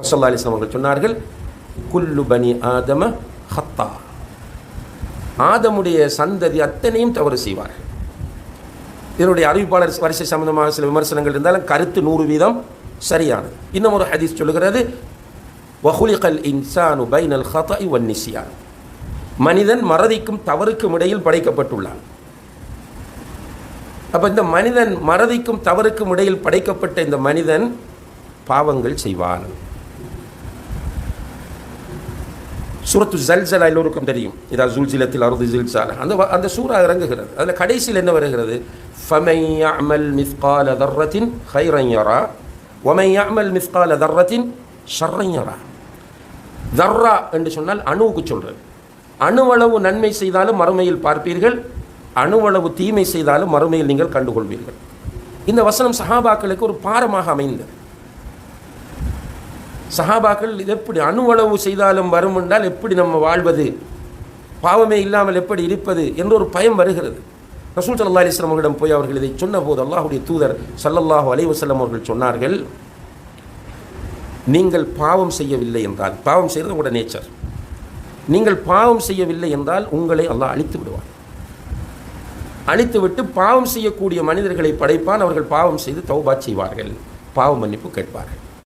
ரசல்லா அலிஸ்லாம் அவர்கள் சொன்னார்கள் குல்லு பனி ஆதம ஹத்தா. ஆதமுடைய சந்ததி அத்தனையும் தவறு செய்வார்கள். இதனுடைய அறிவிப்பாளர் வரிசை சம்பந்தமாக சில விமர்சனங்கள் இருந்தாலும் கருத்து நூறு வீதம் சரியானது. இன்னும் ஒரு ஹதீஸ் சொல்லுகிறது வஹுலிகல் இன்சானு பைனல் ஹதாய் வன்னிசியான் மனிதன் மறதிக்கும் தவறுக்கும் இடையில் படைக்கப்பட்டுள்ளான். அப்போ இந்த மனிதன் மறதிக்கும் தவறுக்கும் இடையில் படைக்கப்பட்ட இந்த மனிதன் பாவங்கள் செய்வான். சூரத்து ஜல்சலா எல்லோருக்கும் தெரியும். இதா ஜுல்சிலத்தில் அறுது ஜில்சால அந்த அந்த சூரா இறங்குகிறது. அதில் கடைசியில் என்ன வருகிறது? ஃபமையாமல் மிஸ்கால தர்ரத்தின் ஹைரஞ்சரா ஒமையாமல் மிஸ்கால தர்ரத்தின் ஷர்ரஞ்சரா தர்ரா என்று சொன்னால் அணுவுக்கு சொல்கிறது அணுவளவு நன்மை செய்தாலும் மறுமையில் பார்ப்பீர்கள் அணுவளவு தீமை செய்தாலும் மறுமையில் நீங்கள் கண்டுகொள்வீர்கள். இந்த வசனம் சஹாபாக்களுக்கு ஒரு பாரமாக அமைந்தது. சஹாபாக்கள் இது எப்படி அணுவளவு செய்தாலும் வரும் என்றால் எப்படி நம்ம வாழ்வது? பாவமே இல்லாமல் எப்படி இருப்பது என்ற ஒரு பயம் வருகிறது. ரசூல் சல்லா அலிஸ்லாம் அவர்களிடம் போய் அவர்கள் இதை சொன்னபோது அல்லாஹுடைய தூதர் சல்லல்லாஹு அலைவசல்லம் அவர்கள் சொன்னார்கள் நீங்கள் பாவம் செய்யவில்லை என்றால் பாவம் செய்கிறது உங்களோட நேச்சர் நீங்கள் பாவம் செய்யவில்லை என்றால் உங்களை அல்லாஹ் அழித்து விடுவான். அழித்துவிட்டு பாவம் செய்யக்கூடிய மனிதர்களை படைப்பான் அவர்கள் பாவம் செய்து தௌபா செய்வார்கள் பாவ மன்னிப்பு கேட்பார்கள்.